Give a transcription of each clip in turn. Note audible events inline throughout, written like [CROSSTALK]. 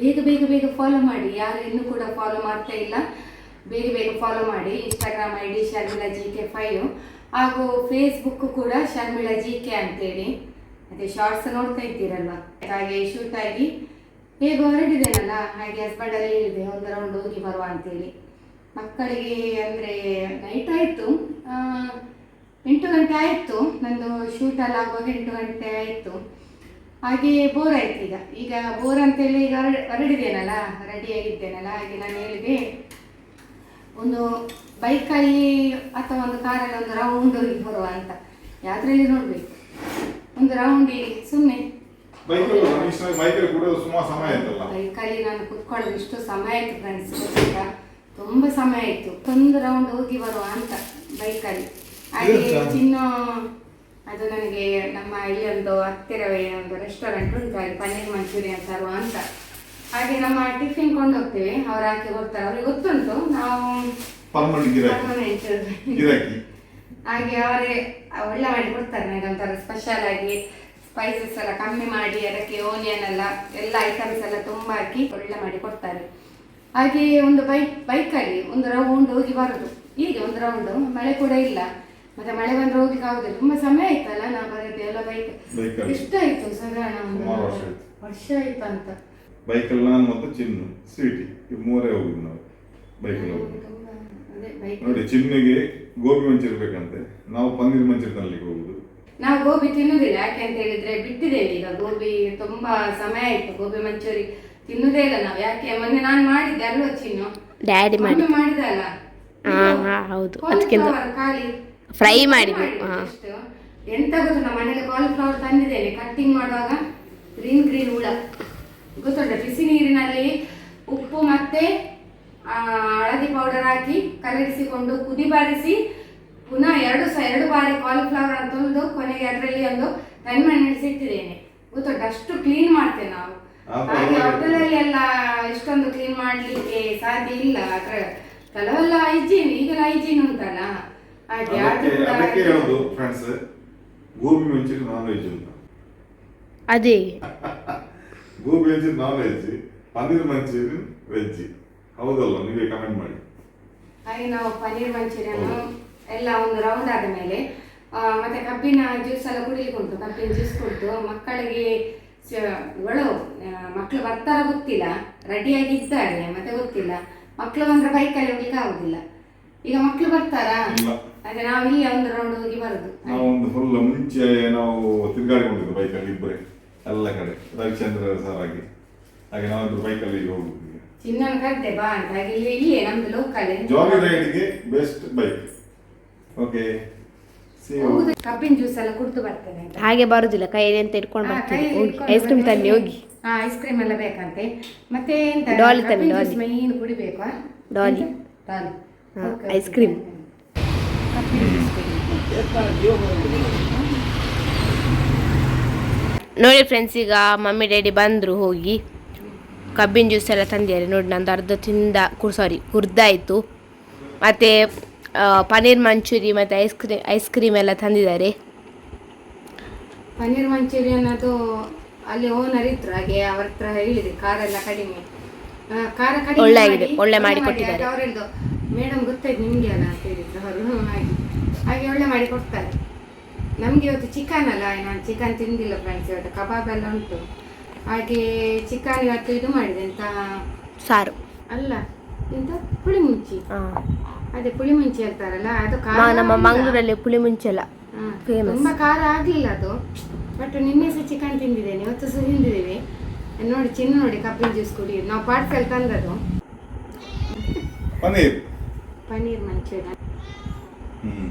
ಬೇಗ ಬೇಗ ಬೇಗ ಫಾಲೋ ಮಾಡಿ. ಯಾರು ಇನ್ನೂ ಕೂಡ ಫಾಲೋ ಮಾಡ್ತಾ ಇಲ್ಲ, ಬೇಗ ಬೇಗ ಫಾಲೋ ಮಾಡಿ. Instagram I D Sharmila G K five ಹಾಗೂ ಫೇಸ್ಬುಕ್ ಕೂಡ ಶರ್ಮಿಳಾ ಜಿ ಕೆ ಅಂತೇಳಿ. ಮತ್ತೆ ಶಾರ್ಟ್ಸ್ ನೋಡ್ತಾ ಇದ್ದೀರಲ್ವ? ಹಾಗೆ ಶೂಟ್ ಆಗಿ ಹೇಗೆ ಹೊರಟಿದ್ದೇನಲ್ಲ ಹಾಗೆ ಹಸ್ಬೆಂಡ್ ಅಲ್ಲಿ ಹೇಳಿದೆ ಒಂದು ರೌಂಡ್ ಹೋಗಿ ಬರುವ ಅಂತೇಳಿ. ಮಕ್ಕಳಿಗೆ ಅಂದರೆ ನೈಟ್ ಆಯಿತು. ಎಂಟು ಗಂಟೆ ಆಯಿತು. ನಂದು ಶೂಟ್ ಎಲ್ಲ ಆಗುವಾಗ ಎಂಟು ಗಂಟೆ ಆಯಿತು. ಹಾಗೆ ಬೋರ್ ಆಯ್ತು ಈಗ. ಈಗ ಬೋರ್ ಅಂತೇಳಿ ಈಗ ಹೊರಡಿದ್ದೇನಲ್ಲ ರೆಡಿಯಾಗಿದ್ದೇನಲ್ಲ ಹಾಗೆ ನಾನು ಹೇಳಿದೆ ಒಂದು ಬೈಕಲ್ಲಿ ಅಥವಾ ಒಂದು ಕಾರಲ್ಲಿ ಒಂದು ರೌಂಡ್ ಬರುವ ಅಂತ. ಯಾತ್ರೆಯಲ್ಲಿ ನೋಡ್ಬೇಕು? ಒಂದು ರೌಂಡಿಗೆ ಸುಮ್ಮನೆ ಬೈಕಲ್ಲಿ ನಾನು ಕುತ್ಕೊಳ್ಳೋದು ಇಷ್ಟು ಸಮಯ ಆಯ್ತು ಫ್ರೆಂಡ್ಸ್ ತುಂಬ ಸಮಯ ಆಯ್ತು. ಒಂದು ರೌಂಡ್ ಹೋಗಿ ಬರುವ ಅಂತ ಬೈಕಲ್ಲಿ ಹಾಗೆ? ಚಿನ್ನು ಅದು ನನಗೆ ನಮ್ಮ ಇಲ್ಲೊಂದು ಹತ್ತಿರವೇ ಒಂದು ರೆಸ್ಟೋರೆಂಟ್ ಉಂಟು ಅಲ್ಲಿ ಪನ್ನೀರ್ ಮಂಚೂರಿಯನ್ ತರುವ ಅಂತ. ಹಾಗೆ ನಮ್ಮ ಟಿಫಿನ್ ಕೊಂಡು ಹೋಗ್ತೇವೆ ಅವ್ರು ಹಾಕಿ ಹೋಗ್ತಾರೆ ಅವ್ರಿಗೆ ಗೊತ್ತುಂಟು ನಾವು ಹಾಗೆ ಅವರೇ ಒಳ್ಳೆ ಮಾಡಿ ಕೊಡ್ತಾರೆ ನನಗೆ ಒಂಥರ ಸ್ಪೆಷಲ್ ಆಗಿ ಸ್ಪೈಸಸ್ ಎಲ್ಲ ಕಮ್ಮಿ ಮಾಡಿ ಅದಕ್ಕೆ ಓನಿಯನ್ ಎಲ್ಲ ಎಲ್ಲ ಐಟಮ್ಸ್ ಎಲ್ಲ ತುಂಬ ಹಾಕಿ ಒಳ್ಳೆ ಮಾಡಿ ಕೊಡ್ತಾರೆ. ಹಾಗೆ ಒಂದು ಬೈಕ್ ಬೈಕಲ್ಲಿ ಒಂದು ರೌಂಡ್ ಹೋಗಿ ಬರೋದು. ಹೀಗೆ ಒಂದು ರೌಂಡು ಮಳೆ ಕೂಡ ಇಲ್ಲ. ಮತ್ತೆ ಮಳೆ ಬಂದ್ರೆ ಹೋಗ್ಲಿಕ್ಕೆ ಆಗುದಿಲ್ಲ. ತುಂಬಾ ಸಮಯ ಆಯ್ತಲ್ಲ ನಾ ಬರೋದು ಎಲ್ಲ ಬೈಕ್ ಇಷ್ಟ ಆಯ್ತು ಸಂಗ್ರಹಣ ವರ್ಷ ಆಯ್ತು. ವರ್ಷ ಆಯ್ತು ಅಂತ. ಬೈಕಲ್ಲಿ ನಾನು ಮತ್ತು ಚಿನ್ನು ಸ್ವೀಟಿ ಈ ಮೂರೇ ಹೋಗುದು ನಾವು ಬೈಕಲ್ಲಿ ಬೈಕ್ ನೋಡಿ ಚಿನ್ನಿಗೆ ಗೋಬಿ ಮಂಚೂರಿ ಬೇಕಂತೆ. ನಾವು ಪನ್ನೀರ್ ಮಂಚೂರಿ ತರಲಿಕ್ಕೆ ಹೋಗುದು. ನಾವು ಗೋಬಿ ತಿನ್ನುದಿಲ್ಲ ಯಾಕೆ ಅಂತ ಹೇಳಿದ್ರೆ ಬಿಟ್ಟಿದ್ದೇವೆ ಈಗ ಗೋಬಿ ತುಂಬಾ ಸಮಯ ಆಯ್ತು. ಗೋಬಿ ಮಂಚೂರಿ ತಿನ್ನುದೇ ಇಲ್ಲ ನಾವು. ಯಾಕೆ? ಮೊನ್ನೆ ನಾನು ಮಾಡಿದ್ದೆ ಅಲ್ವಾ ಚಿನ್ನು? ಡ್ಯಾಡಿ ಮಾಡಿದಲ್ಲ ಹೌದು. ಅದಕ್ಕಿಂತ ಖಾಲಿ. ಮಾಡಿ ಮಾಡಿದ್ದು, ಎಂತ ಗೊತ್ತು ನಮ್ಮ ಮನೇಲಿ ಕಾಲಿಫ್ಲವರ್ ತಂದಿದ್ದೇನೆ. ಕಟ್ಟಿಂಗ್ ಮಾಡುವಾಗ ಗ್ರೀನ್ ಗ್ರೀನ್ ಹುಳ. ಗೊತ್ತುಂಟ? ಬಿಸಿ ನೀರಿನಲ್ಲಿ ಉಪ್ಪು ಮತ್ತೆ ಆ, ಹಳದಿ ಪೌಡರ್ ಹಾಕಿ ಕರಗಿಸಿಕೊಂಡು ಕುದಿ ಬಾರಿಸಿ ಪುನಃ ಎರಡು ಸ ಎರಡು ಬಾರಿ ಕಾಲಿಫ್ಲವರ್ ಅಂತ ಒಂದು ಕೊನೆಗೆ ಅದರಲ್ಲಿ ಒಂದು ಟೆನ್ ಮಿನಿಟ್ಸ್ ಇಟ್ಟಿದ್ದೇನೆ ಗೊತ್ತುಂಟ? ಅಷ್ಟು ಕ್ಲೀನ್ ಮಾಡ್ತೇವೆ ನಾವು. ಆ, ಹಾಗೆ. ಹೋಟೆಲಲ್ಲಿ ಎಲ್ಲ ಇಷ್ಟೊಂದು ಕ್ಲೀನ್ ಮಾಡ್ಲಿಕ್ಕೆ ಸಾಧ್ಯ ಇಲ್ಲ. ಅದರ ಕೆಲವೆಲ್ಲ ಹೈಜೀನ್ ಈಗೆಲ್ಲ ಹೈಜೀನ್ ಉಂಟಲ್ಲ. ಅದಕ್ಕೆ hygiene. Friends gobi manchuri non veg ಅಂತ ಅದೇ. [LAUGHS] Gobi manchuri non veg paneer manchuri veg ಹೌದಲ್ಲ ನೀವೇ ಕಮೆಂಟ್ ಮಾಡಿ. ಹಾಗೆ ನಾವು ಪನ್ನೀರ್ ಮಂಚೂರಿಯನ್ನು. ಎಲ್ಲ ಒಂದು ರೌಂಡ್ ಆದ ಮೇಲೆ ಮತ್ತೆ ಕಬ್ಬಿನ ಜ್ಯೂಸ್ ಎಲ್ಲ ಕುಡಿಲಿಕ್ಕೆ ಉಂಟು. ಕಬ್ಬಿನ ಜ್ಯೂಸ್ ಕುಡಿದು ಮಕ್ಕಳಿಗೆ ಗಳು ಮಕ್ಕಳು ಬರ್ತಾರ ಗೊತ್ತಿಲ್ಲ. ರೆಡಿಯಾಗಿ ಇದ್ದಾರೆ ಮತ್ತೆ ಗೊತ್ತಿಲ್ಲ. ಮಕ್ಕಳು ಬಂದ್ರೆ ಬೈಕಲ್ಲಿ ಹೋಗ್ಲಿಕ್ಕೆ ಆಗುದಿಲ್ಲ. ಈಗ ಮಕ್ಕಳು ಬರ್ತಾರಾ? ಇಲ್ಲ. ಅದೇ ನಾವು ಇಲ್ಲಿ ಒಂದು ರೌಂಡ್ ಹೋಗಿ ಬರುದು. ನಾವು ಒಂದು ಫುಲ್ ಮುಂಚೆ ನಾವು ತಿರುಗಾಡಿಕೊಂಡಿದ್ದು ಬೈಕಲ್ಲಿ ಇಬ್ಬರೇ ಎಲ್ಲ ಕಡೆ ರವಿಚಂದ್ರ ಸರ್ ಆಗಿ ಹಾಗೆ ನಾವೊಂದು ಬೈಕಲ್ಲಿ ಹೋಗುದು. ಚಿನ್ನನ ಕರೆದೆ ಬಾ ಅಂತ ಹಾಗೆ ಇಲ್ಲಿ ಇಲ್ಲೇ ನಮ್ದು ಲೋಕಲ್ ಜಾಲಿ ರೈಡ್ಗೆ ಬೆಸ್ಟ್ ಬೈಕ್ ಓಕೆ ಕಬ್ಬಿನ ಜ್ಯೂಸ್ ಎಲ್ಲ ಕುಡಿದು ಬರ್ತೇನೆ ಅಂತ. ಹಾಗೆ ಬರುದಿಲ್ಲ ಕೈಯಲ್ಲಿ ಅಂತ ಇಟ್ಕೊಂಡು ಬರ್ತೀವಿ ಹೋಗಿ ಐಸ್ ಕ್ರೀಮ್. ತನ್ನಿ ಹೋಗಿ. ಹಾ ಐಸ್ ಕ್ರೀಮ್ ಎಲ್ಲ ಬೇಕಂತೆ. ಮತ್ತೆ ಎಂತ? ಡಾಲಿ ತನ್ನಿ, ಡಾಲಿ. ಮೇಯ್ನ್ ಕುಡಿಬೇಕು? ಡಾಲಿ. Dolly ice cream. ನೋಡಿ ಫ್ರೆಂಡ್ಸ್ ಈಗ ಮಮ್ಮಿ ಡ್ಯಾಡಿ ಬಂದರು ಹೋಗಿ. ಕಬ್ಬಿನ ಜ್ಯೂಸ್ ಎಲ್ಲ ತಂದಿದ್ದಾರೆ. ನೋಡಿ ನಂದು ಅರ್ಧ ತಿಂದ ಕುರ್ ಸಾರಿ ಕುರ್ದಾಯಿತು ಮತ್ತು ಪನ್ನೀರ್ ಮಂಚೂರಿ ಮತ್ತು ಐಸ್ ಕ್ರೀಮ್ ಐಸ್ ಕ್ರೀಮ್ ಎಲ್ಲ ತಂದಿದ್ದಾರೆ. ಪನ್ನೀರ್ ಮಂಚೂರಿ ಅನ್ನೋದು ಅಲ್ಲಿ ಓನರ್ ಇದ್ರು. ಹಾಗೆ ಅವ್ರ ಹತ್ರ ಹೇಳಿದೆ ಕಾರೆಲ್ಲ ಕಡಿಮೆ. ಖಾರ ಕಡಿಮೆ ಒಳ್ಳೆ ಒಳ್ಳೆ ಮಾಡಿ ಕೊಟ್ಟಿದ್ದಾರೆ. ಅವ್ರು ಹೇಳಿದ್ದು ಮೇಡಮ್ ಗೊತ್ತಾಯ್ತು ನಿಮ್ಗೆ ಅಲ್ಲ? ಅಂತ ಹೇಳಿದ್ರು. ಅವರು ಹಾಗೆ ಹಾಗೆ ಒಳ್ಳೆ ಮಾಡಿ ಕೊಡ್ತಾರೆ. ನಮಗೆ ಇವತ್ತು ಚಿಕನ್ ಅಲ್ಲ ನಾನು ಚಿಕನ್ ತಿಂದಿಲ್ಲ ಫ್ರೆಂಡ್ಸ್ ಇವತ್ತು ಕಬಾಬ್ ಎಲ್ಲ ಉಂಟು. ಹಾಗೆ ಚಿಕನ್ ಇವತ್ತು ಇದು ಮಾಡಿದೆ ಅಂತ ಸಾರು. ಅಲ್ಲ ಎಂತ? ಪುಳಿ ಮುಂಚಿ ಅದೇ ಪುಳಿ ಮುಂಚಿ ಹೇಳ್ತಾರಲ್ಲ ಅದು ಖಾರ ನಮ್ಮ. ಮಂಗಳೂರಲ್ಲಿ ಪುಳಿ ಮುಂಚಿ ಎಲ್ಲ ತುಂಬ ತುಂಬಾ ಖಾರ ಆಗಲಿಲ್ಲ ಅದು. ಬಟ್ ನಿನ್ನೆ ಸಹ ಚಿಕನ್ ತಿಂದಿದ್ದೇನೆ ಇವತ್ತು ಸಹ ತಿಂದಿದ್ದೀವಿ. ನೋಡಿ ಚಿನ್ನ ನೋಡಿ ಕಬ್ಬಿನ ಜ್ಯೂಸ್ ಕುಡಿ. ನಾವು ಪಾರ್ಸೆಲ್ ತಂದದ್ದು. ಪನ್ನೀರ್. ಪನ್ನೀರ್ ಮಂಚೂರಿಯನ್ ಹ್ಮ್.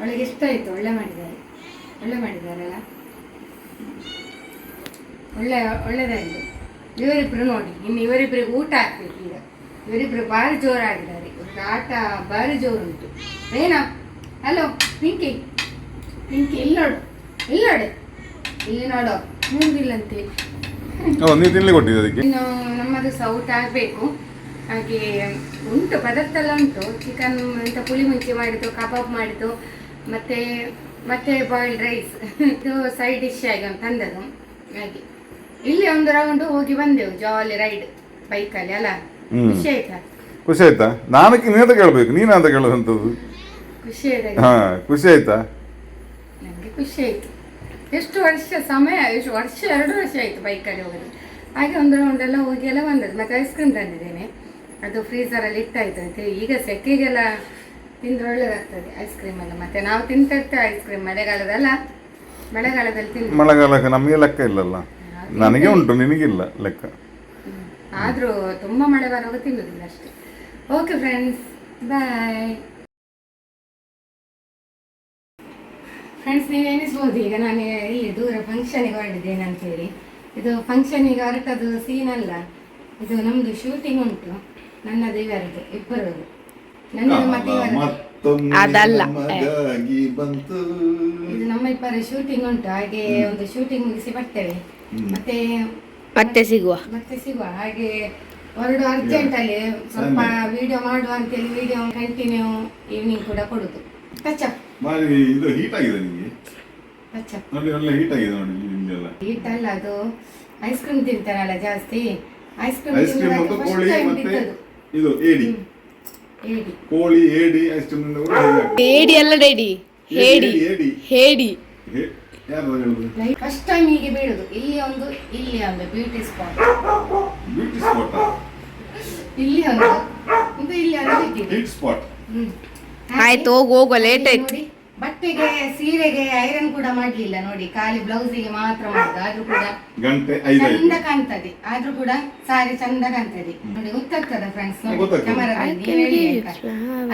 ಅವಳಿಗೆ ಇಷ್ಟ ಆಯಿತು, ಒಳ್ಳೆ ಮಾಡಿದ್ದಾರೆ. ಒಳ್ಳೆ ಮಾಡಿದ್ದಾರಲ್ಲ? ಒಳ್ಳೆ ಒಳ್ಳೆದಾಯಿತು ಇವರಿಬ್ರು ನೋಡಿ, ಇನ್ನು ಇವರಿಬ್ಬರಿಗೆ ಊಟ ಹಾಕ್ಬೇಕು ಈಗ. ಇವರಿಬ್ರು ಭಾರಿ ಜೋರಾಗಿದ್ದಾರೆ. ಇವ್ರಿಗೆ ಆಟ ಭಾರಿ ಜೋರುಂಟು. ಏನಾ? ಹಲೋ ಪಿಂಕಿ ಪಿಂಕಿ ಇಲ್ಲಿ ನೋಡು. ಇಲ್ಲಿ ನೋಡು. ಇಲ್ಲಿ ನೋಡು. ನೋಡುದಿಲ್ಲಂತೆ ನೀವು ತಿನ್ಲಿಕ್ಕೆ ಕೊಟ್ಟಿದ್ದು ಅದಕ್ಕೆ? ಇನ್ನು ನಮ್ಮದು ಸಹ ಊಟ ಆಗಬೇಕು. ಹಾಗೆ ಉಂಟು ಪದಾರ್ಥ ಎಲ್ಲ ಉಂಟು. ಚಿಕನ್ ಎಂತ ಪುಳಿ ಮುಂಚೆ ಮಾಡಿದ್ದು ಕಬಾಬ್ ಮಾಡಿದ್ದು ಮತ್ತೆ ಮತ್ತೆ ಬಾಯ್ಲ್ಡ್ ರೈಸ್ [LAUGHS] ಇದು ಸೈಡ್ ಡಿಶ್ ಆಗಿ ಒಂದು ತಂದದ್ದು. ಹಾಗೆ. ಇಲ್ಲಿ ಒಂದು ರೌಂಡ್ ಹೋಗಿ ಬಂದೆವು ಜಾಲಿ ರೈಡ್ ಬೈಕಲ್ಲಿ ಅಲ್ಲ? ಖುಷಿ ಆಯ್ತಾ? ಖುಷಿ ಆಯ್ತಾ? ನಾನು ನೀನಂತ ಕೇಳಬೇಕು ನೀನು ಅಂತ ಕೇಳೋದಂಥದ್ದು ಖುಷಿ ಆಯ್ತಾ? ಖುಷಿ ಆಯ್ತಾ? ನನಗೆ ಖುಷಿ ಆಯ್ತು. ಎಷ್ಟು ವರ್ಷ ಸಮಯ ಎಷ್ಟು ವರ್ಷ ಎರಡು ವರ್ಷ ಆಯ್ತು ಬೈಕಲ್ಲಿ ಹೋಗೋದು ಹಾಗೆ ಒಂದು ರೌಂಡೆಲ್ಲ ಹೋಗಿ ಎಲ್ಲ ಬಂದದ್ದು. ಮತ್ತು ಐಸ್ ಕ್ರೀಮ್ ತಂದಿದ್ದೇನೆ. ಅದು ಫ್ರೀಸರಲ್ಲಿ ಇಟ್ಟಾಯ್ತು ಅಂತ ಈಗ ಸೆಕೆಗೆಲ್ಲ ತಿಂದ್ರೆ ಒಳ್ಳೇದಾಗ್ತದೆ ಐಸ್ ಕ್ರೀಮ್ ಎಲ್ಲ. ಮತ್ತೆ ನಾವು ತಿಂತಿರ್ತೇವೆ ಐಸ್ ಕ್ರೀಮ್ ಮಳೆಗಾಲದಲ್ಲ. ಮಳೆಗಾಲದಲ್ಲಿ ತಿಂದು ಮಳೆಗಾಲಕ್ಕೆ ನಮಗೆ ಲೆಕ್ಕ ಇಲ್ಲಲ್ಲ. ನನಗೆ ಉಂಟು ನಿನಗಿಲ್ಲ ಲೆಕ್ಕ. ಆದರೂ ತುಂಬ ಮಳೆ ಬರುವಾಗ ತಿನ್ನೋದಿಲ್ಲ ಅಷ್ಟೇ. ಓಕೆ ಫ್ರೆಂಡ್ಸ್ ಬಾಯ್ ಫ್ರೆಂಡ್ಸ್ ನೀವು ಎನಿಸ್ಬೋದು ಈಗ ನಾನು ಇಲ್ಲಿ ದೂರ ಫಂಕ್ಷನಿಗೆ ಹೊರಡಿದ್ದೇನೆ ಅಂತೇಳಿ. ಇದು ಫಂಕ್ಷನಿಗೆ ಹೊರಟದು ಸೀನ್ ಅಲ್ಲ. ಇದು ನಮ್ಮದು ಶೂಟಿಂಗ್ ಉಂಟು. ನನ್ನದು ಇವರದ್ದು ಇಬ್ಬರದು ನನ್ನದು ಮತ್ತೆ ಇವರದ್ದು. ಅದಲ್ಲ. ಇದು ನಮ್ಮ ಇಬ್ಬರ ಶೂಟಿಂಗ್ ಉಂಟು. ಹಾಗೆ ಒಂದು ಶೂಟಿಂಗ್ ಮುಗಿಸಿ ಬರ್ತೇವೆ. ಮತ್ತೆ ಮತ್ತೆ ಸಿಗುವ. ಮತ್ತೆ ಸಿಗುವ. ಹಾಗೆ ಹೊರಡು ಅರ್ಜೆಂಟ್ ಅಲ್ಲಿ ಸ್ವಲ್ಪ ವಿಡಿಯೋ ಮಾಡುವ ಅಂತೇಳಿ ವಿಡಿಯೋ ಕಂಟಿನ್ಯೂ ಈವ್ನಿಂಗ್ ಕೂಡ ಕೊಡುದು. ಟಚಪ್ ಮಾಡಿ ಇದು ಹೀಟ್ ಆಗಿದೆ ನಿಮಗೆ? ಟಚಪ್ ನೋಡಿ ಒಳ್ಳೆ ಹೀಟ್ ಆಗಿದೆ ನೋಡಿ ನಿಮ್ಗೆಲ್ಲ. ಹೀಟ್ ಅಲ್ಲ ಅದು ಐಸ್ ಕ್ರೀಮ್ ತಿಂತಾರಲ್ಲ ಜಾಸ್ತಿ. ಐಸ್ ಕ್ರೀಮ್ ಐಸ್ ಕ್ರೀಮ್ ಮತ್ತು ಕೋಳಿ ಮತ್ತೆ ಇದು ಏಡಿ ಏಡಿ ಕೋಳಿ ಏಡಿ ಐಸ್ ಕ್ರೀಮ್ ಹೇಡಿ ಅಲ್ಲ ರೆಡಿ ಹೇಡಿ ಏಡಿ ಹೇಡಿ ಹೇ- ಯಾರು ಹೇಳುದು? ಫಸ್ಟ್ ಟೈಮ್ ಹೀಗೆ ಬೀಳುದು. ಇಲ್ಲಿ ಒಂದು ಇಲ್ಲಿ ಒಂದು ಬ್ಯೂಟಿ ಸ್ಪಾಟ್ ಬ್ಯೂಟಿ ಸ್ಪಾಟ್ ಇಲ್ಲಿ ಒಂದು ಇದು ಇಲ್ಲಿ ಒಂದು ಹೀಟ್ ಸ್ಪಾಟ್ ಹ್ಮ್. ಆಯ್ತು ಹೋಗು ಹೋಗುವ ಲೇಟ್ ನೋಡಿ, ಆಯ್ತು. ಬಟ್ಟೆಗೆ ಸೀರೆಗೆ ಐರನ್ ಕೂಡ ಮಾಡ್ಲಿಲ್ಲ ನೋಡಿ ಖಾಲಿ ಬ್ಲೌಸಿಗೆ ಮಾತ್ರ ಮಾಡುದು. ಆದ್ರೂ ಕೂಡ ಗಂಟೆ ಚಂದ ಕಾಣ್ತದೆ. ಆದ್ರೂ ಕೂಡ ಸಾರಿ ಚಂದ ಕಾಣ್ತದೆ. ನೋಡಿ ಗೊತ್ತಾಗ್ತದ ಫ್ರೆಂಡ್ಸ್ ನೋಡಿ ಗೊತ್ತಾಗ್ತದೆ. ಕ್ಯಾಮರಾದಲ್ಲಿ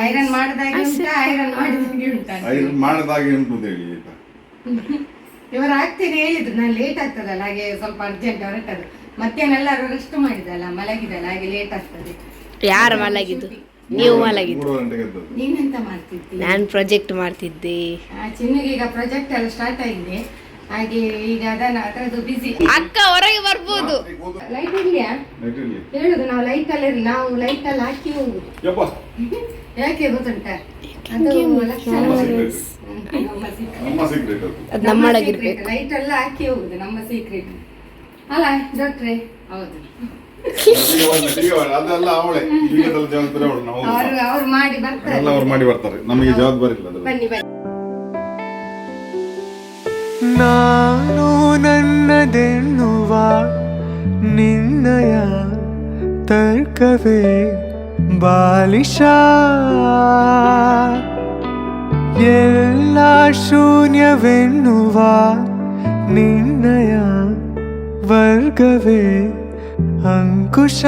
ಐರನ್ ಮಾಡದಾಗಿ ಉಂಟಾ ಐರನ್ ಮಾಡಿದಾಗೆ ಉಂಟಾ? ಅಂತ. ಐರನ್ ಮಾಡದಾಗೆ ಉಂಟು ಅಂತ ಹೇಳಿ ಆಯ್ತಾ? ಇವರು ಆಗ್ತೇನೆ ಹೇಳಿದ್ರು ನಾನು ಲೇಟ್ ಆಗ್ತದಲ್ಲ ಹಾಗೆ ಸ್ವಲ್ಪ ಅರ್ಜೆಂಟ್ ಹೊರಟದು ಮಧ್ಯಾಹ್ನ ಎಲ್ಲರೂ ರೆಸ್ಟ್ ಮಾಡಿದಲ್ಲ ಮಲಗಿದಲ್ಲ ಹಾಗೆ ಲೇಟ್ ಆಗ್ತದೆ. ಯಾರು ಮಲಗಿದ್ದು? ನೀವು ಮಲಗಿದ್ದು ನೀನೆಂತ ಮಾಡ್ತಿದ್ದೆ? ನಾನು ಪ್ರಾಜೆಕ್ಟ್ ಮಾಡ್ತಿದ್ದೆ. ಆ, ಚಿನ್ನುಗೆ ಈಗ ಪ್ರಾಜೆಕ್ಟ್ ಎಲ್ಲ ಸ್ಟಾರ್ಟ್ ಆಗಿದೆ. ಹಾಗೆ ಈಗ ಅದನ್ನ ಅದರದ್ದು ಬಿಸಿ ಅಕ್ಕ ಹೊರಗೆ ಬರ್ಬೋದು. ಲೈಟ್ ಇಲ್ಲಿಯಾ. ಹೇಳುದು ನಾವು ಲೈಟ್ ಅಲ್ಲಿ ನಾವು ಲೈಟ್ ಅಲ್ಲಿ ಹಾಕಿ ಹೋಗುದು. ಯಪ್ಪ. ಯಾಕೆ ಗೊತ್ತುಂಟ? ಲೈಟ್ ಎಲ್ಲ ಹಾಕಿ ಹೋಗುದು ನಮ್ಮ ಸೀಕ್ರೆಟ್ ಅಲ್ಲ ಡಾಕ್ಟ್ರೆ ಹೌದು. ಈಗ ಬಂದ- ಈಗ ಬಂದ. ಅದೆಲ್ಲ ಅವಳೆ ಈಗದೆಲ್ಲ ಜವಾಬ್ದಾರಿ ಅವಳು ನಾವು ಅವರು ಅವ್ರು ಮಾಡಿ ಬರ್ತಾರೆ ಎಲ್ಲ ಅವ್ರು ಮಾಡಿ ಬರ್ತಾರೆ ನಮಗೆ ಜವಾಬ್ದಾರಿ ಇಲ್ಲ ಅದ್ರಲ್ಲಿ. ಬನ್ನಿ ಬನ್ನಿ ನಾನು ನನ್ನದೆನ್ನುವ ನಿನ್ನಯ ತರ್ಕವೇ ಬಾಲಿಶ ಎಲ್ಲ ಶೂನ್ಯವೆನ್ನುವ ನಿನ್ನಯ ವರ್ಗವೇ ಅಂಕುಶ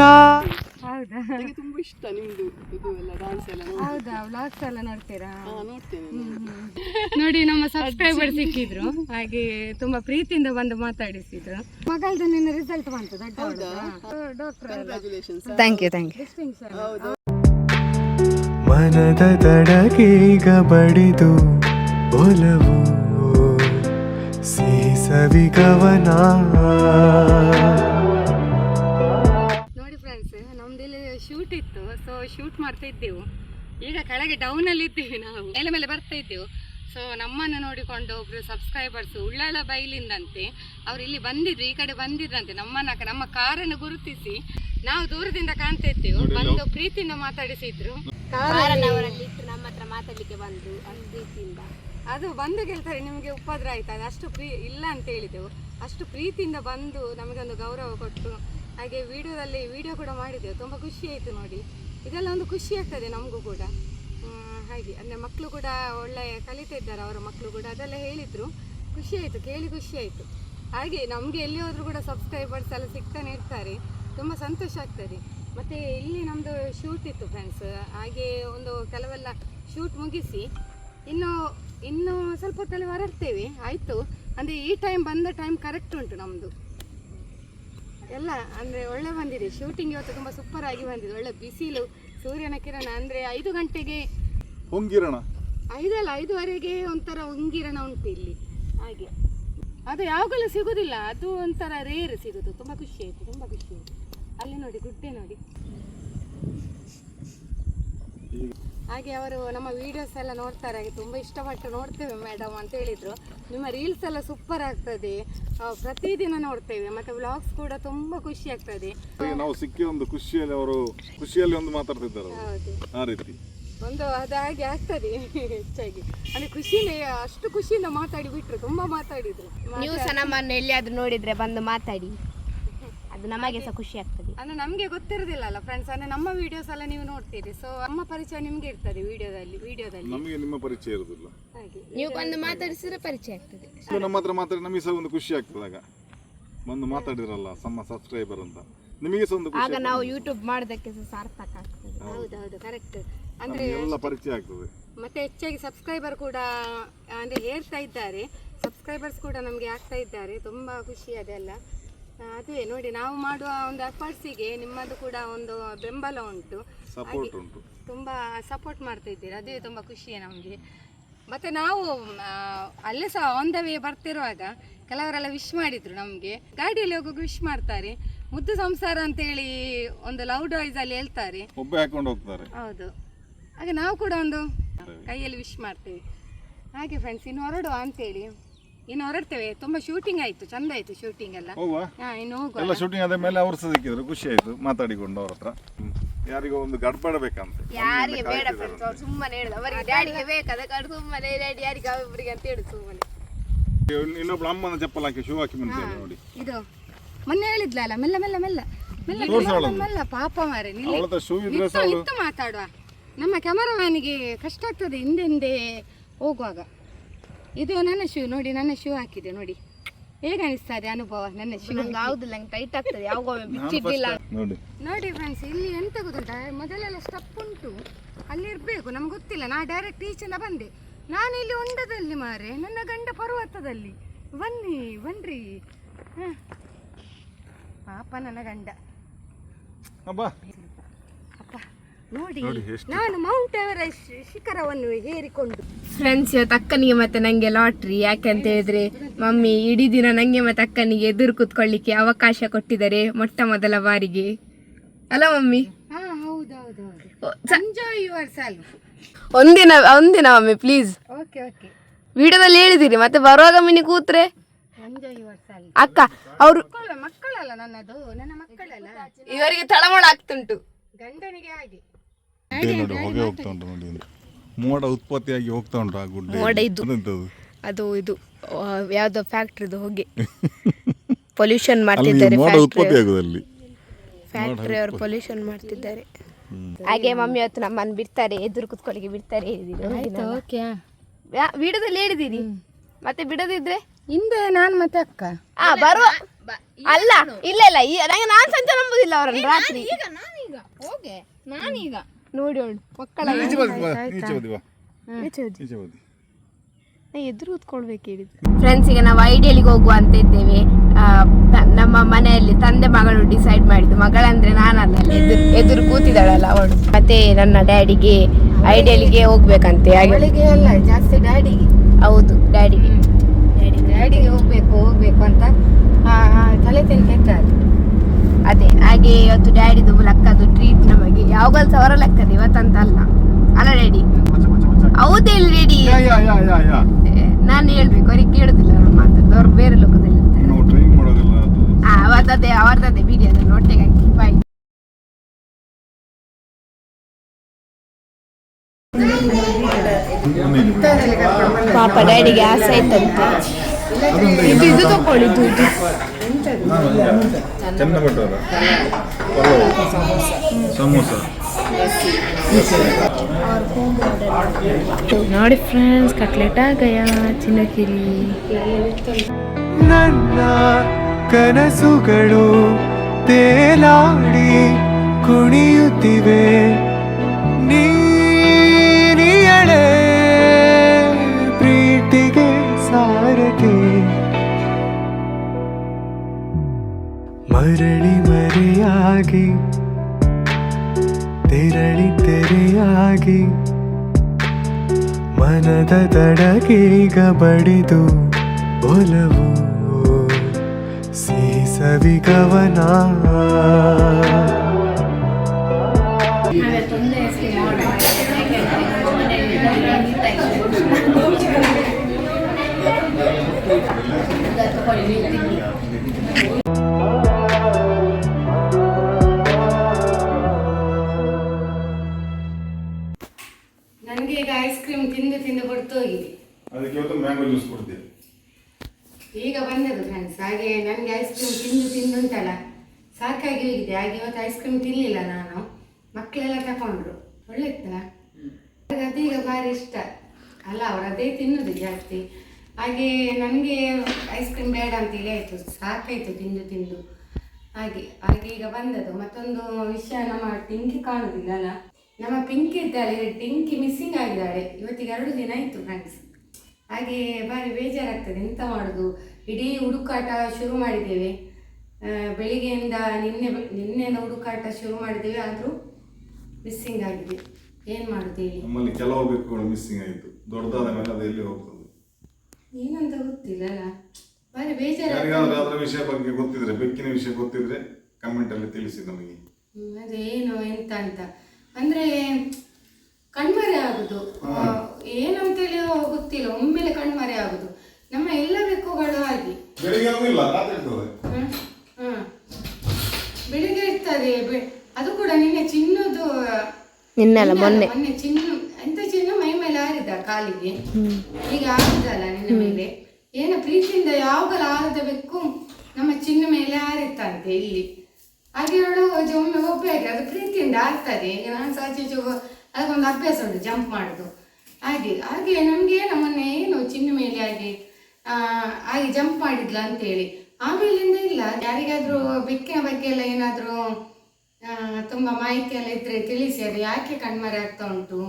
ಹೌದಾ? ತುಂಬಾ ಇಷ್ಟ ನಿಮ್ದು ಇದು ಎಲ್ಲ ಡಾನ್ಸ್ ಎಲ್ಲ ನೋಡಿ ಹೌದಾ? ವ್ಲಾಗ್ಸ್ ಎಲ್ಲ ನೋಡ್ತೀರಾ? ಹಾ, ನೋಡ್ತೇನೆ ನೋಡಿ ನಮ್ಮ ಸಬ್ಸ್ಕ್ರೈಬರ್ ಸಿಕ್ಕಿದ್ರು. ಹಾಗೆ ತುಂಬಾ ಪ್ರೀತಿಯಿಂದ ಬಂದು ಮಾತಾಡಿಸಿದ್ರು. ಮಗಳದು ನಿನ್ನ ರಿಸಲ್ಟ್ ಬಂತು ದೊಡ್ಡ doctor congratulations thank you thank you ಮನದ ದಡಗೀಗ ಬಡಿದು ಒಲವು ಸೀಸವಿಗವನ ನೋಡಿ ಶೂಟ್ ಮಾಡ್ತಾ ಇದ್ದೆವು. ಈಗ ಕೆಳಗೆ ಡೌನ್ ಅಲ್ಲಿ ಇದ್ದೀವಿ ನಾವು. ಮೇಲೆ ಮೇಲೆ ಬರ್ತಾ ಇದ್ದೆವು. ಸೊ ನಮ್ಮನ್ನು ನೋಡಿಕೊಂಡು ಒಬ್ರು ಸಬ್ಸ್ಕ್ರೈಬರ್ಸ್ ಉಳ್ಳಾಳ ಬೈಲಿಂದಂತೆ ಅವ್ರು ಇಲ್ಲಿ ಬಂದಿದ್ರು ಈ ಕಡೆ ಬಂದಿದ್ರಂತೆ. ನಮ್ಮನ್ನ ನಮ್ಮ ಕಾರನ್ನು ಗುರುತಿಸಿ ನಾವು ದೂರದಿಂದ ಕಾಣ್ತಾ ಇದ್ದೇವೆ. ಬಂದು ಪ್ರೀತಿಯಿಂದ ಮಾತಾಡಿಸಿದ್ರು. ನಮ್ಮ ಹತ್ರ ಮಾತಾಡಲಿಕ್ಕೆ ಬಂದ್ರು ಅಷ್ಟು ಪ್ರೀತಿಯಿಂದ. ಅದು ಬಂದು ಕೇಳ್ತಾರೆ ನಿಮಗೆ ಉಪದ್ರ ಆಯ್ತಾ? ಅದು ಅಷ್ಟು ಪ್ರೀ ಇಲ್ಲ ಅಂತ ಹೇಳಿದೆವು. ಅಷ್ಟು ಪ್ರೀತಿಯಿಂದ ಬಂದು ನಮಗೊಂದು ಗೌರವ ಕೊಟ್ಟು ಹಾಗೆ ವಿಡಿಯೋದಲ್ಲಿ ವಿಡಿಯೋ ಕೂಡ ಮಾಡಿದೆವು. ತುಂಬ ಖುಷಿ ಆಯಿತು ನೋಡಿ. ಇದೆಲ್ಲ ಒಂದು ಖುಷಿ ಆಗ್ತದೆ ನಮಗೂ ಕೂಡ. ಹಾಗೆ, ಅಂದರೆ ಮಕ್ಕಳು ಕೂಡ ಒಳ್ಳೆ ಕಲಿತಾ ಇದ್ದಾರೆ, ಅವರ ಮಕ್ಕಳು ಕೂಡ ಅದೆಲ್ಲ ಹೇಳಿದರು. ಖುಷಿ ಆಯಿತು, ಕೇಳಿ ಖುಷಿ ಆಯಿತು. ಹಾಗೆ ನಮಗೆ ಎಲ್ಲಿ ಹೋದರೂ ಕೂಡ ಸಬ್ಸ್ಕ್ರೈಬರ್ಸ್ ಎಲ್ಲ ಸಿಗ್ತಾನೆ ಇರ್ತಾರೆ. ತುಂಬ ಸಂತೋಷ ಆಗ್ತದೆ. ಮತ್ತು ಇಲ್ಲಿ ನಮ್ಮದು ಶೂಟ್ ಇತ್ತು ಫ್ರೆಂಡ್ಸ್ ಹಾಗೆ ಒಂದು ಕೆಲವೆಲ್ಲ ಶೂಟ್ ಮುಗಿಸಿ, ಇನ್ನು ಇನ್ನು ಸ್ವಲ್ಪ ಹೊತ್ತಲ್ಲಿ ಹೊರಡ್ತೇವೆ. ಆಯಿತು. ಅಂದರೆ ಈ ಟೈಮ್ ಬಂದ ಟೈಮ್ ಕರೆಕ್ಟ್ ಉಂಟು ನಮ್ಮದು ಎಲ್ಲ ಅಂದರೆ ಒಳ್ಳೆ ಬಂದಿದೆ. ಶೂಟಿಂಗ್ ಇವತ್ತು ತುಂಬ ಸೂಪರ್ ಆಗಿ ಬಂದಿದೆ. ಒಳ್ಳೆ ಬಿಸಿಲು ಸೂರ್ಯನ ಕಿರಣ ಅಂದರೆ ಐದು ಗಂಟೆಗೆ ಹೊಂಗಿರಣ. ಐದಲ್ಲ ಐದುವರೆಗೆ ಒಂಥರ ಉಂಗಿರಣ ಉಂಟು ಇಲ್ಲಿ. ಹಾಗೆ. ಅದು ಯಾವಾಗಲೂ ಸಿಗೋದಿಲ್ಲ. ಅದು ಒಂಥರ ರೇರ್ ಸಿಗುದು. ತುಂಬ ಖುಷಿ ಆಯಿತು ತುಂಬ ಖುಷಿ ಆಯಿತು. ಅಲ್ಲಿ ನೋಡಿ ಗುಡ್ಡೆ ನೋಡಿ. ಹಾಗೆ ಅವರು ನಮ್ಮ ವಿಡಿಯೋಸ್ ಎಲ್ಲ ನೋಡ್ತಾರೆ ಹಾಗೆ ತುಂಬ ಇಷ್ಟಪಟ್ಟು ನೋಡ್ತೇವೆ ಮೇಡಮ್ ಅಂತ ಹೇಳಿದರು. ನಿಮ್ಮ ರೀಲ್ಸ್ ಎಲ್ಲ ಸೂಪರ್ ಆಗ್ತದೆ. ಪ್ರತಿದಿನ ನೋಡ್ತೇವೆ ಮತ್ತೆ ವ್ಲಾಗ್ಸ್ ಕೂಡ ತುಂಬ ಖುಷಿ ಆಗ್ತದೆ. ನಾವು ಸಿಕ್ಕಿ ಒಂದು ಖುಷಿಯಲ್ಲಿ ಅವರು ಖುಷಿಯಲ್ಲಿ ಒಂದು ಮಾತಾಡ್ತಿದ್ದಾರೆ ಆ ರೀತಿ. ಒಂದು ಅದು ಹಾಗೆ ಆಗ್ತದೆ ಹೆಚ್ಚಾಗಿ. ಅಂದ್ರೆ ಖುಷಿನೇ ಅಷ್ಟು ಖುಷಿಯಿಂದ ಮಾತಾಡಿ ಬಿಟ್ರು ತುಂಬಾ ಮಾತಾಡಿದ್ರು. ನೀವು ಸಹ ನಮ್ಮನ್ನು ಎಲ್ಲಿಯಾದ್ರೂ ನೋಡಿದ್ರೆ ಬಂದು ಮಾತಾಡಿ. ಅದು ನಮಗೆ ಸಹ ಖುಷಿ ಆಗ್ತದೆ. ಅಂದ್ರೆ ನಮಗೆ ಗೊತ್ತಿರೋದಿಲ್ಲ ಅಲ್ಲ ಫ್ರೆಂಡ್ಸ್ ಅಂದ್ರೆ ನಮ್ಮ ವಿಡಿಯೋಸ್ ಎಲ್ಲ ನೀವು ನೋಡ್ತೀರಿ. ಸೊ ನಮ್ಮ ಪರಿಚಯ ನಿಮ್ಗೆ ಇರ್ತದೆ ವಿಡಿಯೋದಲ್ಲಿ ವಿಡಿಯೋದಲ್ಲಿ ನಮಗೆ ನಿಮ್ಮ ಪರಿಚಯ ಇರೋದಿಲ್ಲ. ಹಾಗೆ. ನೀವು ಬಂದು ಮಾತಾಡಿಸಿದ್ರೆ ಪರಿಚಯ ಆಗ್ತದೆ. ನೀವು ನಮ್ಮ ಹತ್ರ ಮಾತಾಡಿ ನಮಗೆ ಸಹ ಒಂದು ಖುಷಿ ಆಗ್ತದೆ ಆಗ. ಬಂದು ಮಾತಾಡಿದ್ರಲ್ಲ ನಮ್ಮ ಸಬ್ಸ್ಕ್ರೈಬರ್ ಅಂತ. ನಿಮಗೆ ಸಹ ಒಂದು ಖುಷಿ ಆಗ ನಾವು ಯೂಟ್ಯೂಬ್ ಮಾಡೋದಕ್ಕೆ ಸಹ ಸಾರ್ಥಕ ಆಗ್ತದೆ. ಹೌದು ಕರೆಕ್ಟ್ ಅಂದ್ರೆ. ಎಲ್ಲ ಪರಿಚಯ ಆಗ್ತದೆ. ಮತ್ತೆ ಹೆಚ್ಚಾಗಿ ಸಬ್ಸ್ಕ್ರೈಬರ್ ಕೂಡ ಅಂದ್ರೆ ಏರ್ತಾ ಇದ್ದಾರೆ. ಸಬ್ಸ್ಕ್ರೈಬರ್ಸ್ ಕೂಡ ನಮಗೆ ಆಗ್ತಾ ಇದ್ದಾರೆ. ತುಂಬಾ ಖುಷಿ ಅದೆಲ್ಲ. ಆ, ಅದುವೇ ನೋಡಿ ನಾವು ಮಾಡುವ ಒಂದು ಎಫರ್ಟ್ಸಿಗೆ ನಿಮ್ಮದು ಕೂಡ ಒಂದು ಬೆಂಬಲ ಉಂಟು. ಸಪೋರ್ಟ್ ಉಂಟು. ತುಂಬ ಸಪೋರ್ಟ್ ಮಾಡ್ತಾ ಇದ್ದೀರಿ. ಅದೇ ತುಂಬಾ ಖುಷಿಯೇ ನಮಗೆ. ಮತ್ತೆ ನಾವು ಅಲ್ಲೇ ಸಹ ಆನ್ ದ ವೇ ಬರ್ತಿರುವಾಗ ಕೆಲವರೆಲ್ಲ ವಿಶ್ ಮಾಡಿದ್ರು ನಮಗೆ. ಗಾಡಿಯಲ್ಲಿ ಹೋಗುವಾಗ ವಿಶ್ ಮಾಡ್ತಾರೆ. ಮುದ್ದು ಸಂಸಾರ ಅಂತೇಳಿ ಒಂದು ಲೌಡ್ ವಾಯ್ಸಲ್ಲಿ ಹೇಳ್ತಾರೆ. ಒಬ್ಬೆ ಹಾಕೊಂಡು ಹೋಗ್ತಾರೆ. ಹೌದು. ಹಾಗೆ ನಾವು ಕೂಡ ಒಂದು ಕೈಯಲ್ಲಿ ವಿಶ್ ಮಾಡ್ತೇವೆ. ಹಾಗೆ ಫ್ರೆಂಡ್ಸ್ ಇನ್ನು ಹೊರಡುವ ಅಂತೇಳಿ. ಇನ್ನು ಹೊರಡ್ತೇವೆ. ತುಂಬಾ ಶೂಟಿಂಗ್ ಆಯ್ತು. ಚಂದ ಆಯ್ತು ಶೂಟಿಂಗ್ ಎಲ್ಲ. ಹೋಗುವ? ಹಾಂ ಇನ್ನು ಹೋಗುವ. ಎಲ್ಲ ಶೂಟಿಂಗ್ ಆದ ಮೇಲೆ ಅವ್ರು ಸಿಕ್ಕಿದ್ರು. ಖುಷಿ ಆಯ್ತು ಮಾತಾಡಿಕೊಂಡು ಅವ್ರ ಹತ್ರ. ಯಾರಿಗೋ ಒಂದು ಗಡ್ಬಡ ಬೇಕಂತ. ಯಾರಿಗೆ ಬೇಡ ಫ್ರೆಂಡ್ಸ್ ಅವ್ರು ಸುಮ್ಮನೆ ಹೇಳುದು. ಅವರಿಗೆ ಡ್ಯಾಡಿಗೆ ಬೇಕಾದ ಕಾರಣ ಸುಮ್ಮನೆ ಡ್ಯಾಡಿ ಯಾರಿಗೆ ಅವರಿಗೆ ಅಂತ ಹೇಳುದು ಸುಮ್ಮನೆ. ಇನ್ನೊಬ್ಳು ಅಮ್ಮನ ಚಪ್ಪಲ್ ಹಾಕಿ ಶೂ ಹಾಕಿ ನೋಡಿ. ಇದು ಮೊನ್ನೆ ಹೇಳಿದ್ಲಲ್ಲ ಮೆಲ್ಲ ಮೆಲ್ಲ ಮೆಲ್ಲ. ಮೆಲ್ಲ ತೋರ್ಸು ಮೆಲ್ಲ. ಮೆಲ್ಲ ಪಾಪ ಮಾರೆ ನಿಲ್ಲಿ. ಶೂ ಇದ್ರೆ ನಿಂತು ನಿಂತು ಮಾತಾಡುವ. ನಮ್ಮ ಕ್ಯಾಮರಾಮ್ಯಾನಿಗೆ ಕಷ್ಟ ಆಗ್ತದೆ ಹಿಂದೆ ಹಿಂದೆ ಹೋಗುವಾಗ. ಇದು ನನ್ನ ಶೂ ನೋಡಿ ನನ್ನ ಶೂ ಹಾಕಿದೆ ನೋಡಿ. ಹೇಗೆ ಅನಿಸ್ತದೆ ಅನುಭವ ನನ್ನ ಶೂ ನಂಗೆ ನಂಗೆ ಟೈಟ್ ಆಗ್ತದೆ ಯಾವಾಗ ಬಿಚ್ಚಿಟ್ಟಿಲ್ಲ ನೋಡಿ. ನೋಡಿ ಫ್ರೆಂಡ್ಸ್ ಇಲ್ಲಿ ಎಂತ ಗೊತ್ತುಂಟ? ಮೊದಲೆಲ್ಲ ಸ್ಟಪ್ ಉಂಟು. ಅಲ್ಲಿ ಇರಬೇಕು ನಮ್ಗೆ ಗೊತ್ತಿಲ್ಲ. ನಾ ಡೈರೆಕ್ಟ್ ಈಚಿಂದ ಬಂದೆ. ನಾನು ಇಲ್ಲಿ ಉಂಡದಲ್ಲಿ ಮಾರೆ ನನ್ನ ಗಂಡ ಪರ್ವತದಲ್ಲಿ. ಬನ್ನಿ ಬನ್ರಿ. ಹಾ. ಪಾಪ ನನ್ನ ಗಂಡ. ಅಬ್ಬಾ. ಅಪ್ಪ ನೋಡಿ ನಾನು ಮೌಂಟ್ ಎವರೆಸ್ಟ್ ಶಿಖರವನ್ನು ಹೇರಿಕೊಂಡು ಫ್ರೆಂಡ್ಸ್ ಇವತ್ತು ಅಕ್ಕನಿಗೆ ಮತ್ತೆ ನಂಗೆ ಲಾಟ್ರಿ ಯಾಕೆ ಅಂತ ಹೇಳಿದ್ರೆ ಮಮ್ಮಿ ಇಡೀ ದಿನ ನಂಗೆ ಮತ್ತೆ ಅಕ್ಕನಿಗೆ ಎದುರು ಕೂತ್ಕೊಳ್ಳಿಕ್ಕೆ ಅವಕಾಶ ಕೊಟ್ಟಿದ್ದಾರೆ ಮೊಟ್ಟ ಮೊದಲ ಬಾರಿಗೆ. ಅಲ್ಲ ಮಮ್ಮಿ? ಎಂಜಾಯ್ ಯುವರ್ ಸೆಲ್ಫ್ ಒಂದಿನ ಒಂದಿನ ಮಮ್ಮಿ ಪ್ಲೀಸ್ ಓಕೆ ಓಕೆ ವಿಡಿಯೋದಲ್ಲಿ ಹೇಳಿದಿರಿ ಮತ್ತೆ ಬರುವಾಗ ಮಿನಿ ಕೂತ್ರೆ? ಅಕ್ಕ ಅವರು ಮಕ್ಕಳಲ್ಲ ನನ್ನದು ನನ್ನ ಮಕ್ಕಳಲ್ಲ. ಇವರಿಗೆ ತಳಮಳ ಆಗ್ತುಂಟು. ಗಂಡನಿಗೆ ಹಾಗೆ. ನೋಡಿ ಹೊಗೆ ಹೋಗ್ತಾ ಉಂಟು ನೋಡಿ ಮೋಡ ಉತ್ಪತ್ತಿಯಾಗಿ ಹೋಗ್ತಾ ಉಂಟು ಆ ಗುಡ್ಡೆ ಮೋಡ ಇದು. ಅದು ಇದು ಆ, ಯಾವ್ದೋ ಫ್ಯಾಕ್ಟ್ರಿದು ಹೊಗೆ. ಪೊಲ್ಯೂಷನ್ ಅಲ್ಲಿ ಮಾಡ್ತಿದ್ದಾರೆ ಮೋಡ ಉತ್ಪತ್ತಿ ಆಗುದು ಅಲ್ಲಿ. ಫ್ಯಾಕ್ಟ್ರಿ ಅವರು ಪೊಲ್ಯೂಷನ್ ಮಾಡ್ತಿದ್ದಾರೆ. ಹಾಗೆ ಮಮ್ಮಿ ಅವತ್ತು ನಮ್ಮನ್ನು ಬಿಡ್ತಾರೆ ಎದುರು ಕುತ್ಕೊಳ್ಳಿಕ್ಕೆ ಬಿಡ್ತಾರೆ ಆಯ್ತು ಓಕೆ ವಿಡಿಯೋದಲ್ಲಿ ಹೇಳಿದಿರಿ ಮತ್ತೆ ಬಿಡದಿದ್ರೆ? ಹಿಂದೆ ನಾನು ಮತ್ತೆ ಅಕ್ಕ. ಆ ಬರುವ. ಅಲ್ಲ ಇಲ್ಲ ಇಲ್ಲ ಈ ನಂಗೆ ನಾನ್ ಸಂಜೆ ನಂಬುದಿಲ್ಲ ಅವರನ್ನು ರಾತ್ರಿ. ಹೋಗೆ ನಾನೀಗ. ನೋಡಿ ಅವಳು. ಮಕ್ಕಳ ಈಚೆ ಬದಿ ಬಾ, ಈಚೆ ಬದಿ ಬಾ. ಈಚೆ ಬದಿ. ಎದುರು ಕೂತ್ಕೊಳ್ಬೇಕು ಹೇಳಿದ್ರು ಫ್ರೆಂಡ್ಸ್ ಈಗ ನಾವು ಐಡಿಯಲಿಗೆ ಹೋಗುವ ಅಂತ ಇದ್ದೇವೆ ಆ, ನಮ್ಮ ಮನೆಯಲ್ಲಿ ತಂದೆ ಮಗಳು ಡಿಸೈಡ್ ಮಾಡಿದ್ದು. ಮಗಳಂದ್ರೆ ನಾನಲ್ಲ ಎದುರು ಎದುರು ಕೂತಿದ್ದಾಳಲ್ಲ ಅವಳು. ಮತ್ತೆ ನನ್ನ ಡ್ಯಾಡಿಗೆ ಐಡಿಯಲ್ಗೆ ಹೋಗ್ಬೇಕಂತೆ. ಅಲ್ಲ ಜಾಸ್ತಿ ಡ್ಯಾಡಿಗೆ ಹೌದು ಡ್ಯಾಡಿಗೆ ಡ್ಯಾಡಿಗೆ ಹೋಗ್ಬೇಕು ಹೋಗ್ಬೇಕು ಅಂತ ತಲೆ ತಿಂತಿದ್ದಾರೆ ಅದೇ ಹಾಗೆ ಇವತ್ತು ಡ್ಯಾಡಿದು ಲೆಕ್ಕದು ಟ್ರೀಟ್ ನಮಗೆ ಯಾವಾಗಲೂ ಸಹ ಅವರ ಲೆಕ್ಕದ ಇವತ್ತಂತ ಅಲ್ಲ ಅಲ್ಲ ಡ್ಯಾಡಿ? ಬಚ್ಚ, ಹೇಳಿ. ಹೌದೇ ಡ್ಯಾಡಿ. ಯಾ, ಯಾ, ಯಾ, ಯಾ, ಯಾ. ನಾನು ಹೇಳ್ಬೇಕು ಅವ್ರಿಗೆ ಕೇಳುದಿಲ್ಲ ಅವ್ರ ಮಾತದ್ದು ಅವ್ರು ಬೇರೆ ಲೋಕದಲ್ಲಿ ಅವತ್ತದೇ ಅವರದೇ ಬಿಡಿ ಅದನ್ನು ಒಟ್ಟಿಗೆ ಹಾಕಿ ಬಾಯ್ ಪಾಪ ಡ್ಯಾಡಿಗೆ ಆಸೆ ಆಯ್ತಂತೆ. ಇದು ಇದು ತಕೊಳ್ಳಿ ಇದು ಇದು. ಚೆನ್ನ ಬಟ್ಟದ ಪಲಾವ್ ಸಮೋಸ. ನೋಡಿ ಫ್ರೆಂಡ್ಸ್ ಕಟ್ಲೆಟ್ ಆಗಯ ಚಿನ್ನಕಿರಿ. ನನ್ನ ಕನಸುಗಳು ತೇಲಾಡಿ ಕುಣಿಯುತ್ತಿವೆ. ನೀನಿಯಳೆ ಆಗಿ ತೆರಳಿ ತೆರೆಯಾಗಿ ಮನದ ತಡಗೀಗ ಬಡಿದು ಒಲವು ಸೀಸವಿ ಕವನ Gracias. [LAUGHS] ಹೊರಟೋಗಿದೆ ಅದಕ್ಕೆ ಇವತ್ತು ಮ್ಯಾಂಗೋ ಜ್ಯೂಸ್ ಕೊಡ್ತೀವಿ. ಈಗ ಬಂದದ್ದು ಫ್ರೆಂಡ್ಸ್ ಹಾಗೆ ನನಗೆ ಐಸ್ ಕ್ರೀಮ್ ತಿಂದು ತಿಂದು ಉಂಟಲ್ಲ ಸಾಕಾಗಿ ಹೋಗಿದೆ. ಹಾಗೆ ಇವತ್ತು ಐಸ್ ಕ್ರೀಮ್ ತಿನ್ನಲಿಲ್ಲ ನಾನು. ಮಕ್ಕಳೆಲ್ಲ ತಗೊಂಡ್ರು ಒಳ್ಳೆ ಅದು ಈಗ ಭಾರಿ ಇಷ್ಟ. ಅಲ್ಲ ಅವ್ರು ಅದೇ ತಿನ್ನೋದು ಜಾಸ್ತಿ. ಹಾಗೆ ನನಗೆ ಐಸ್ ಕ್ರೀಮ್ ಬೇಡ ಅಂತೇಳಿ ಆಯಿತು. ಸಾಕಾಯಿತು ತಿಂದು ತಿಂದು. ಹಾಗೆ ಹಾಗೆ ಈಗ ಬಂದದ್ದು. ಮತ್ತೊಂದು ವಿಷಯ ನಮ್ಮ ಟಿಂಕಿ ಕಾಣುದಿಲ್ಲ ಅಲ್ಲ? ನಮ್ಮ ಪಿಂಕಿ ಇದ್ದಾಳೆ ಟಿಂಕಿ ಮಿಸ್ಸಿಂಗ್ ಆಗಿದ್ದಾಳೆ. ಇವತ್ತಿಗೆ ಎರಡು ದಿನ ಇತ್ತು ಫ್ರೆಂಡ್ಸ್ ಹಾಗೆ ಭಾರಿ ಬೇಜಾರಾಗ್ತದೆ. ಎಂತ ಮಾಡೋದು? ಇಡೀ ಹುಡುಕಾಟ ಶುರು ಮಾಡಿದ್ದೇವೆ. ಬೆಳಿಗ್ಗೆಯಿಂದ ನಿನ್ನೆ ನಿನ್ನೆಯಿಂದ ಹುಡುಕಾಟ ಶುರು ಮಾಡಿದ್ದೇವೆ. ಆದರೂ ಮಿಸ್ಸಿಂಗ್ ಆಗಿದೆ. ಏನು ಮಾಡೋದು ನಮ್ಮಲ್ಲಿ ಕೆಲವು ಬೆಕ್ಕುಗಳು ಮಿಸ್ಸಿಂಗ್ ಆಯಿತು. ದೊಡ್ಡದಾದ ಮೇಲೆ ಅದು ಎಲ್ಲಿ ಹೋಗ್ತದೆ? ಏನಂತ ಗೊತ್ತಿಲ್ಲ ಅಲ್ಲ ಭಾರಿ ಬೇಜಾರಾಗ್ತದೆ. ಅದರ ವಿಷಯ ಬಗ್ಗೆ ಗೊತ್ತಿದ್ರೆ ಬೆಕ್ಕಿನ ವಿಷಯ ಗೊತ್ತಿದ್ರೆ ಕಮೆಂಟಲ್ಲಿ ತಿಳಿಸಿ ನಮಗೆ. ಅದೇನು ಅದೇ ಏನು ಎಂತ ಅಂತ. ಅಂದ್ರೆ ಕಣ್ಮರೆ ಆಗುದು. ಏನಂತ ಏನಂತೇಳಿ ಗೊತ್ತಿಲ್ಲ. ಒಮ್ಮೆಲೆ ಕಣ್ಮರೆ ಆಗುದು. ನಮ್ಮ ಎಲ್ಲ ಬೆಕ್ಕುಗಳು ಹಾಗೆ. ಬೆಳಿಗ್ಗೆ ರಾತ್ರಿ ಇರ್ತದೆ. ಹ್ಮ್, ಹ್ಮ್. ಬೆಳಿಗ್ಗೆ ಇರ್ತದೆ. ಬೆ- ಅದು ಕೂಡ ನಿನ್ನೆ ಚಿನ್ನದು ನಿನ್ನಲ್ಲ ಮೊನ್ನೆ. ಚಿನ್ನ ಎಂತ ಚಿನ್ನ? ಮೈ ಮೇಲೆ ಆರಿದ ಕಾಲಿಗೆ. ಈಗ ಆರಿದಲ್ಲ ನಿನ್ನ ಮೇಲೆ. ಏನು ಪ್ರೀತಿಯಿಂದ ಯಾವಾಗಲೂ ಆರದ ಬೆಕ್ಕು ನಮ್ಮ ಚಿನ್ನ ಮೇಲೆ ಆರಿತಂತೆ ಇಲ್ಲಿ. ಹಾಗೆ ಅವಳು ಒಮ್ಮೆ ಒಬ್ಬಾಗಿ ಅದು ಪ್ರೀತಿಯಿಂದ ಆಗ್ತದೆ. ಈಗ ನಾನು ಸಹ ಆಚೆ ಅದಕ್ಕೊಂದು ಅಭ್ಯಾಸ ಉಂಟು ಜಂಪ್ ಮಾಡೋದು. ಹಾಗೆ ಹಾಗೆ ನಮಗೆ ನಮ್ಮನ್ನೇ ಏನು ಚಿನ್ನ ಮೇಲೆ ಹಾಗೆ ಹಾಗೆ ಜಂಪ್ ಮಾಡಿದ್ಲ ಅಂತೇಳಿ. ಆಮೇಲಿಂದ ಇಲ್ಲ, ಯಾರಿಗಾದರೂ ಬೆಕ್ಕಿನ ಬಗ್ಗೆ ಎಲ್ಲ ಏನಾದರೂ ತುಂಬ ಮಾಹಿತಿ ಎಲ್ಲ ಇದ್ದರೆ ತಿಳಿಸಿ, ಅದು ಯಾಕೆ ಕಣ್ಮರೆ ಆಗ್ತಾ ಉಂಟು?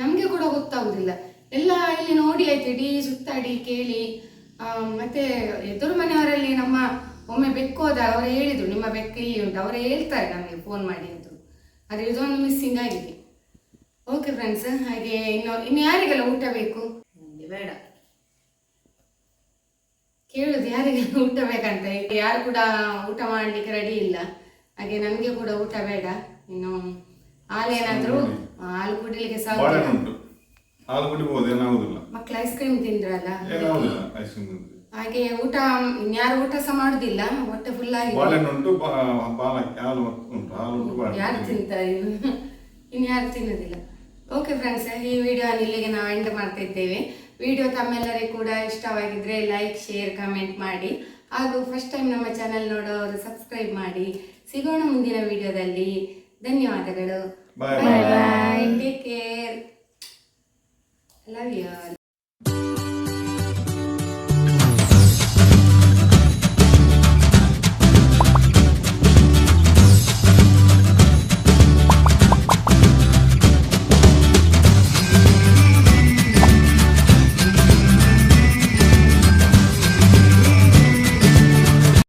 ನಮಗೆ ಕೂಡ ಗೊತ್ತಾಗುದಿಲ್ಲ. ಎಲ್ಲ ಇಲ್ಲಿ ನೋಡಿ ಆಯ್ತು, ಇಡೀ ಸುತ್ತಾಡಿ ಕೇಳಿ. ಮತ್ತೆ ಎದುರು ಮನೆಯವರಲ್ಲಿ ನಮ್ಮ ಒಮ್ಮೆ ಬೆಕ್ಕು ಹೋದಾಗ ಅವರು ಹೇಳಿದರು ನಿಮ್ಮ ಬೆಕ್ಕು ಇಲ್ಲಿ ಉಂಟು. ಅವರು ಹೇಳ್ತಾರೆ ನಮಗೆ ಫೋನ್ ಮಾಡಿ ಅಂತ. ಆದರೆ ಇದೊಂದು ಮಿಸ್ಸಿಂಗ್ ಆಗಿದೆ. ಓಕೆ ಫ್ರೆಂಡ್ಸ್ ಹಾಗೆ ಇನ್ನು ಇನ್ನು ಯಾರಿಗೆಲ್ಲ ಊಟ ಬೇಕು? ಬೇಡ. ಕೇಳುದು ಯಾರಿಗೆಲ್ಲ ಊಟ ಬೇಕಂತ. ಯಾರು ಕೂಡ ಊಟ ಮಾಡ್ಲಿಕ್ಕೆ ರೆಡಿ ಇಲ್ಲ. ಹಾಗೆ ನನಗೆ ಕೂಡ ಊಟ ಬೇಡ. ಇನ್ನು ಹಾಲೇನಾದ್ರೂ ಹಾಲು ಕುಡಿಲಿಕ್ಕೆ ಸಾಕು ಹಾಲು ಕುಡಿಬಹುದು ಏನಾಗುದಿಲ್ಲ. ಮಕ್ಕಳು ಐಸ್ ಕ್ರೀಮ್ ತಿಂದ್ರಲ್ಲ? ಐಸ್ ಕ್ರೀಮ್ ಹಾಗೆ ಊಟ ಇನ್ಯಾರು ಊಟ ಸಹ ಮಾಡುದಿಲ್ಲ ಹೊಟ್ಟೆ ಫುಲ್ ಆಗಿದೆ. ಬಾಳೆಹಣ್ಣು ಉಂಟು ಬಾ- ಬಾಲಕ್ಕೆ ಹಾಲು ಉಂಟು ಹಾಲು ಉಂಟು ಯಾರು ತಿಂತಾರೆ ಇನ್ನು? ಇನ್ಯಾರು ತಿನ್ನೋದಿಲ್ಲ. ಓಕೆ ಫ್ರೆಂಡ್ಸ್ ಈ ವಿಡಿಯೋ ಇಲ್ಲಿಗೆ ನಾವು ಎಂಡ್ ಮಾಡ್ತಾ ಇದ್ದೇವೆ. ವಿಡಿಯೋ ತಮ್ಮೆಲ್ಲರಿಗೂ ಕೂಡ ಇಷ್ಟವಾಗಿದ್ರೆ ಲೈಕ್ ಶೇರ್ ಕಮೆಂಟ್ ಮಾಡಿ. ಹಾಗೂ ಫಸ್ಟ್ ಟೈಮ್ ನಮ್ಮ ಚಾನೆಲ್ ನೋಡೋರು ಸಬ್ಸ್ಕ್ರೈಬ್ ಮಾಡಿ. ಸಿಗೋಣ ಮುಂದಿನ ವಿಡಿಯೋದಲ್ಲಿ ಧನ್ಯವಾದಗಳು. Bye bye take care love you